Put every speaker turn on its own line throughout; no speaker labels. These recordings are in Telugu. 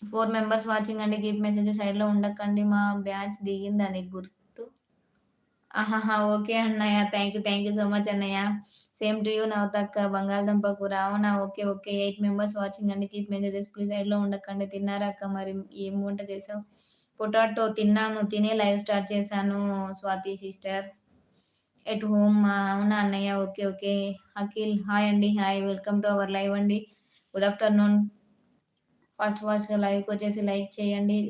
ఫోర్ మెంబర్స్ వాచింగ్ అండి. కీప్ మెసేజ్ సైడ్లో ఉండకండి. మా బ్యాచ్ దిగింది అని గుర్తు. ఆహాహా ఓకే అన్నయ్య. Thank you thank you so much అన్నయ్య. సేమ్ టు యూ నవతక్క బంగాళదుంప కూర. అవునా? Okay okay. Eight members watching అండి. కీప్ మెసేజెస్ ప్లీజ్ సైడ్లో ఉండకండి. తిన్నారా అక్క? మరి ఏం వంట చేసావు? పొటాటో తిన్నాను. తినే లైవ్ స్టార్ట్ చేశాను స్వాతి సిస్టర్ ఎట్ హోమ్ అవునా అన్నయ్య? Okay okay. అఖిల్ హాయ్ అండి. Hi welcome to our live అండి. గుడ్ ఆఫ్టర్నూన్ ఫస్ట్ ఫాస్ట్గా లైవ్కి వచ్చేసి లైక్ చేయండి.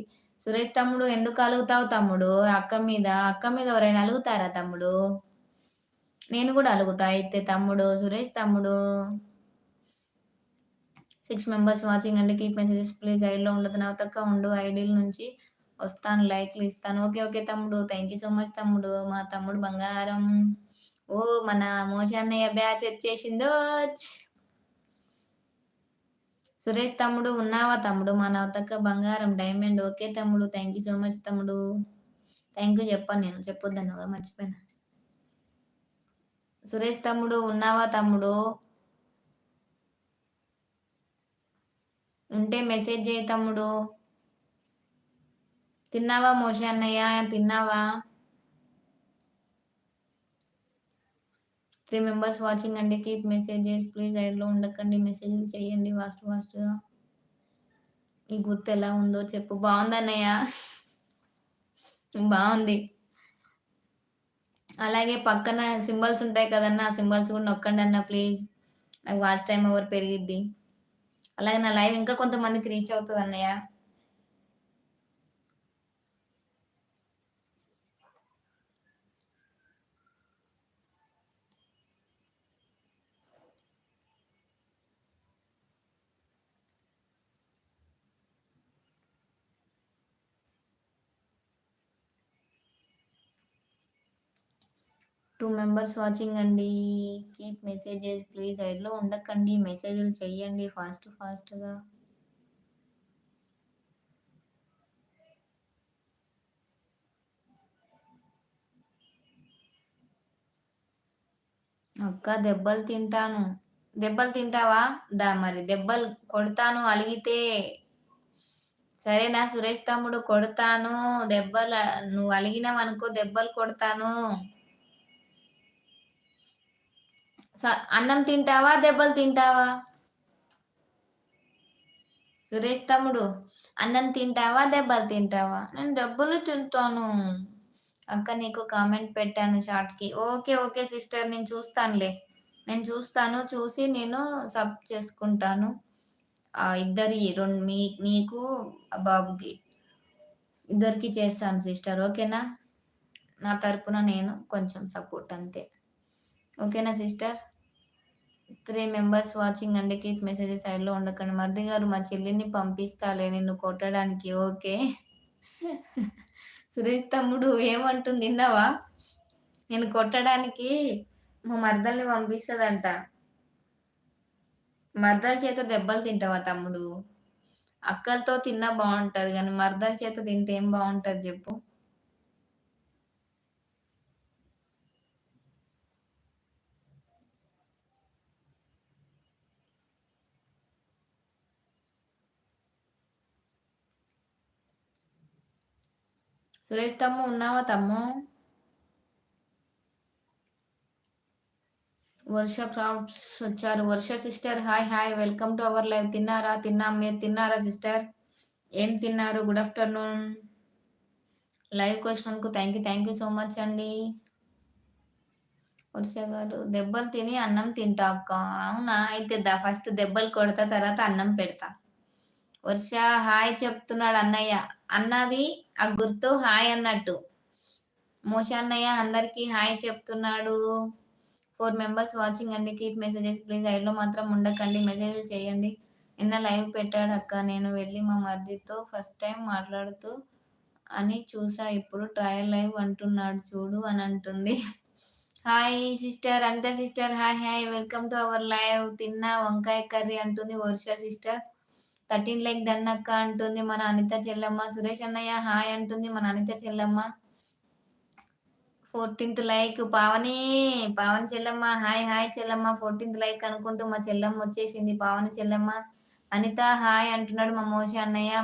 సురేష్ తమ్ముడు ఎందుకు అలుగుతావు తమ్ముడు? అక్క మీద అక్క మీద ఎవరైనా అలుగుతారా తమ్ముడు? నేను కూడా అలుగుతా. అయితే తమ్ముడు సురేష్ తమ్ముడు సిక్స్ మెంబర్స్ వాచింగ్ అండి కీప్ మెసేజెస్ ప్లీజ్ ఐడిలో ఉండదు. నా తక్క ఉండు ఐడీల నుంచి వస్తాను లైక్లు ఇస్తాను. ఓకే ఓకే తమ్ముడు. థ్యాంక్ యూ సో మచ్ తమ్ముడు. మా తమ్ముడు బంగారం. ఓ మన మోషన్నయ్య బ్యాచ్ వచ్చేసిందో. సురేష్ తమ్ముడు ఉన్నావా తమ్ముడు? మా నవతక్క బంగారం డైమండ్. ఓకే తమ్ముడు థ్యాంక్ యూ సో మచ్ తమ్ముడు. థ్యాంక్ యూ చెప్పాను నేను. చెప్పొద్దనుగా మర్చిపోయినా. సురేష్ తమ్ముడు ఉన్నావా తమ్ముడు? ఉంటే మెసేజ్ చేయి తమ్ముడు. తిన్నావా మోషి అన్నయ్య? తిన్నావా? త్రీ మెంబర్స్ వాచింగ్ అండి కీప్ మెసేజెస్ ప్లీజ్ ఐడ్లో ఉండకండి మెసేజ్లు చేయండి ఫాస్ట్ ఫాస్ట్గా ఈ గుర్తు ఎలా ఉందో చెప్పు. బాగుంది అన్నయ్య. బాగుంది. అలాగే పక్కన సింబల్స్ ఉంటాయి కదన్నా ఆ సింబల్స్ కూడా నొక్కండి అన్న ప్లీజ్ నాకు వాచ్ టైం అవర్ పెరిగిద్ది. అలాగే నా లైవ్ ఇంకా కొంతమందికి రీచ్ అవుతుంది అన్నయ్య. టూ మెంబర్స్ వాచింగ్ అండి. Keep messages please. సైడ్లో ఉండకండి. మెసేజ్లు చెయ్యండి ఫాస్ట్ ఫాస్ట్గా. అక్క దెబ్బలు తింటాను. దెబ్బలు తింటావా? దా మరి దెబ్బలు కొడతాను అలిగితే. సరేనా సురేష్ తమ్ముడు కొడతాను. దెబ్బలు నువ్వు అలిగినావు అనుకో దెబ్బలు కొడతాను. అన్నం తింటావా దెబ్బలు తింటావా? సురేష్ తమ్ముడు అన్నం తింటావా దెబ్బలు తింటావా? నేను దెబ్బలు తింటాను. అక్క నీకు కామెంట్ పెట్టాను షార్ట్కి ఓకే ఓకే సిస్టర్ నేను చూస్తానులే. నేను చూస్తాను చూసి నేను సబ్ చేసుకుంటాను. ఇద్దరి రెండు మీ నీకు బాబుకి. ఇద్దరికి చేస్తాను సిస్టర్ ఓకేనా? నా తరపున నేను కొంచెం సపోర్ట్ అంతే. ఓకేనా సిస్టర్? త్రీ మెంబర్స్ వాచింగ్ అండి కీప్ మెసేజెస్ సైడ్లో ఉండకండి. మర్ది గారు మా చెల్లిని పంపిస్తాలే నిన్ను కొట్టడానికి. ఓకే? సురేష్ తమ్ముడు ఏమంటుంది? విన్నావా? నేను కొట్టడానికి మా మర్దల్ని పంపిస్తుందంట. మర్దల చేత దెబ్బలు తింటావా తమ్ముడు? అక్కలతో తిన్నా బాగుంటుంది కానీ మర్దల చేత తింటే ఏం బాగుంటుంది చెప్పు. సురేష్ తమ్ము ఉన్నావా తమ్ము వర్ష క్రాఫ్ట్స్ వచ్చారు Varsha sister hi hi welcome to our live తిన్నారా? తిన్నాం మీరు తిన్నారా సిస్టర్ ఏం తిన్నారు? Good afternoon live క్వశ్చన్కు thank you thank you so much అండి. వర్ష గారు దెబ్బలు తిని అన్నం తింటా అక్క. అవునా? అయితే దా ఫస్ట్ దెబ్బలు కొడతా తర్వాత అన్నం పెడతా. వర్ష హాయ్ చెప్తున్నాడు అన్నయ్య. అన్నది ఆ గుర్తు హాయ్ అన్నట్టు. మోష అన్నయ్య అందరికి హాయ్ చెప్తున్నాడు. ఫోర్ మెంబర్స్ వాచింగ్ అండి. Keep messages please. ఐడ్లో మాత్రం ఉండకండి. మెసేజ్ చేయండి. నిన్న లైవ్ పెట్టాడు అక్క. నేను వెళ్ళి మా మర్దితో ఫస్ట్ టైం మాట్లాడుతూ అని చూసా. ఇప్పుడు ట్రయల్ లైవ్ అంటున్నాడు. చూడు అని అంటుంది. Hi sister. అంతే sister. Hi hi. Welcome to our live. తిన్నా వంకాయ కర్రీ అంటుంది Varsha sister. Thirteen like done అక్క అంటుంది మన అనిత చెల్లమ్మ. సురేష్ అన్నయ్య హాయ్ అంటుంది మన అనిత చెల్లమ్మ. Fourteenth like. పావని పావని చెల్లమ్మ హాయ్ హాయ్ చెల్లమ్మ. ఫోర్టీన్త్ లైక్ అనుకుంటూ మా చెల్లమ్మ వచ్చేసింది. పావని చెల్లమ్మ అనిత హాయ్ అంటున్నాడు మా మోషి అన్నయ్య.